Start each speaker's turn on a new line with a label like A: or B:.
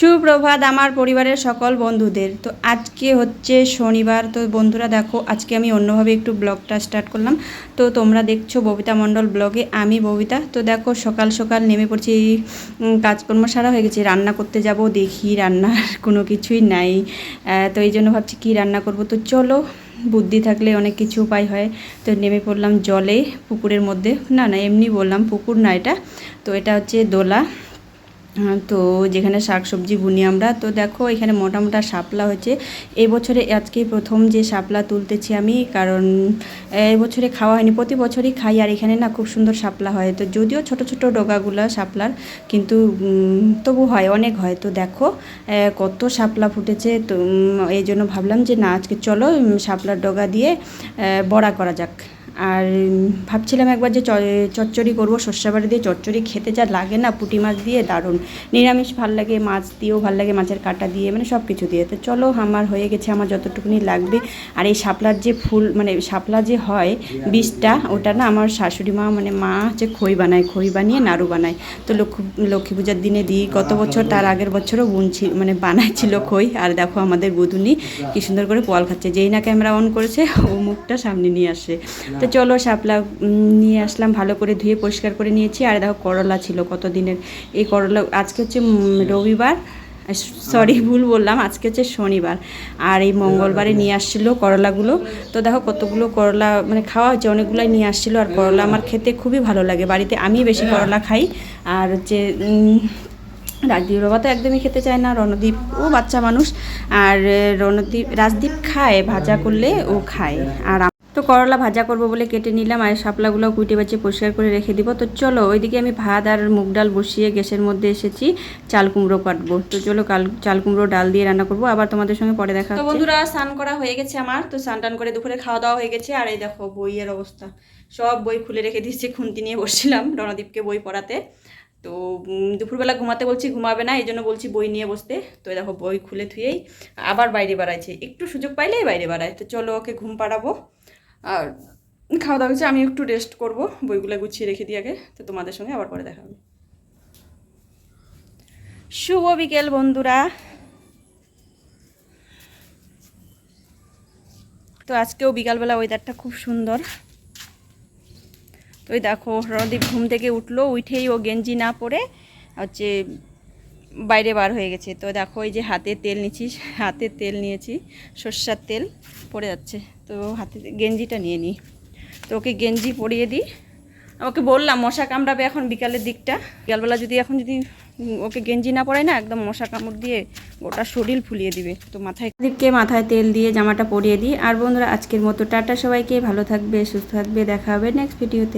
A: সুপ্রভাত আমার পরিবারের সকল বন্ধুদের। তো আজকে হচ্ছে শনিবার। তো বন্ধুরা দেখো, আজকে আমি অন্যভাবে একটু ব্লগটা স্টার্ট করলাম। তো তোমরা দেখছ ববিতা মণ্ডল ব্লগে, আমি ববিতা। তো দেখো, সকাল সকাল নেমে পড়ছি কাজকর্ম সারা হয়ে গেছে। রান্না করতে যাব, দেখি রান্নার কোনো কিছুই নাই। তো এই জন্য ভাবছি কী রান্না করব? তো চলো, বুদ্ধি থাকলে অনেক কিছু উপায় হয়। তো নেমে পড়লাম জলে, পুকুরের মধ্যে। না না, এমনি বললাম পুকুর না এটা। তো এটা হচ্ছে দোলা। তো যেখানে শাক সবজি বুনি আমরা, তো দেখো এখানে মোটা মোটা শাপলা হয়েছে। এই বছরে আজকে প্রথম যে শাপলা তুলতেছি আমি, কারণ এই বছরে খাওয়া হয়নি। প্রতি বছরই খাই, আর এখানে না খুব সুন্দর শাপলা হয়। তো যদিও ছোট ছোট ডগাগুলো শাপলার, কিন্তু তবু হয়, অনেক হয়। তো দেখো কত শাপলা ফুটেছে। তো এই জন্য ভাবলাম যে না, আজকে চলো শাপলার ডগা দিয়ে বড়া করা যাক। আর ভাবছিলাম একবার যে চচ্চড়ি করব, সর্ষাবাড়ি দিয়ে চচ্চড়ি খেতে যা লাগে না, পুঁটি মাছ দিয়ে দারুণ। নিরামিষ ভালো লাগে, মাছ দিয়েও ভালো লাগে, মাছের কাঁটা দিয়ে মানে সব কিছু দিয়ে। তো চলো, আমার হয়ে গেছে আমার যতটুকুনি লাগবে। আর এই শাপলার যে ফুল মানে শাপলা যে হয় বীজটা ওটা না আমার শাশুড়ি মা মানে মা হচ্ছে খই বানায়, খই বানিয়ে নাড়ু বানায়। তো লক্ষ্মী লক্ষ্মী পূজার দিনে দিই। গত বছর, তার আগের বছরও বুনছি মানে বানাইছিল খই। আর দেখো আমাদের বুধুনি কি সুন্দর করে পোয়াল খাচ্ছে। যেই না ক্যামেরা অন করেছে, ও মুখটা সামনে নিয়ে আসে। তো চলো শাপলা নিয়ে আসলাম ভালো করে ধুয়ে পরিষ্কার করে নিয়েছি। আর দেখো করলা ছিল কত দিনের এই করলা আজকে হচ্ছে রবিবার। সরি ভুল বললাম আজকে হচ্ছে শনিবার। আর এই মঙ্গলবারে নিয়ে আসছিল করলাগুলো। তো দেখো কতগুলো করলা মানে খাওয়া হচ্ছে অনেকগুলাই নিয়ে আসছিল। আর করলা আমার খেতে খুবই ভালো লাগে। বাড়িতে আমি বেশি করলা খাই। আর হচ্ছে রাজদীপ বাবা তো একদমই খেতে চায় না। রণদীপ ও বাচ্চা মানুষ। আর রণদীপ রাজদীপ খায় ভাজা করলে ও খায়। আর তো করলা ভাজা করব বলে কেটে নিলাম আর শাপলাগুলো কুইটে বাচ্চে পরিষ্কার করে রেখে দিব। তো চলো ওইদিকে আমি ভাত আর মুগ ডাল বসিয়ে গ্যাসের মধ্যে এসেছি চাল কুমড়ো কাটবো। তো চলো কাল চাল কুমড়ো ডাল দিয়ে রান্না করব। আবার তোমাদের সঙ্গে পরে দেখা তো বন্ধুরা স্নান করা হয়ে গেছে আমার। তো স্নান টান করে দুপুরে খাওয়া দাওয়া হয়ে গেছে। আর এই দেখো বইয়ের অবস্থা। সব বই খুলে রেখে দিয়েছি খুন্তি নিয়ে বসছিলাম রণদীপকে বই পড়াতে। তো দুপুরবেলা ঘুমাতে বলছি ঘুমাবে না এই জন্য বলছি বই নিয়ে বসতে। তো দেখো বই খুলে থুয়েই আবার বাইরে বাড়াইছে। একটু সুযোগ পাইলেই বাইরে বাড়ায়। তো চলো ওকে ঘুম পাড়াবো। আর খাওয়া দাওয়া হচ্ছে আমি একটু রেস্ট করব, বইগুলো গুছিয়ে রেখে দিই আগে, তো তোমাদের সঙ্গে আবার পরে দেখা হবে। শুভ বিকেল বন্ধুরা। তো আজকেও বিকালবেলা ওয়েদারটা খুব সুন্দর। তো দেখো, রণদীপ ঘুম থেকে উঠল, উঠেই ও গেঞ্জি না পরে, হচ্ছে বাইরে বার হয়ে গেছে। তো দেখো, এই যে হাতে তেল নিচ্ছি, হাতে তেল নিয়েছি, সর্ষার তেল পড়ে যাচ্ছে। তো হাতে গেঞ্জিটা নিয়ে নিই। তো ওকে গেঞ্জি পরিয়ে দিই। ওকে বললাম, মশা কামড়াবে এখন বিকালের দিকটা। বিকালবেলা যদি এখন যদি ওকে গেঞ্জি না পরায় না, একদম মশা কামড় দিয়ে গোটা শরীর ফুলিয়ে দিবে। তো মাথায় দীপকে মাথায় তেল দিয়ে জামাটা পরিয়ে দিই। আর বন্ধুরা, আজকের মতো টাটা সবাইকে। ভালো থাকবে, সুস্থ থাকবে। দেখা হবে নেক্সট ভিডিওতে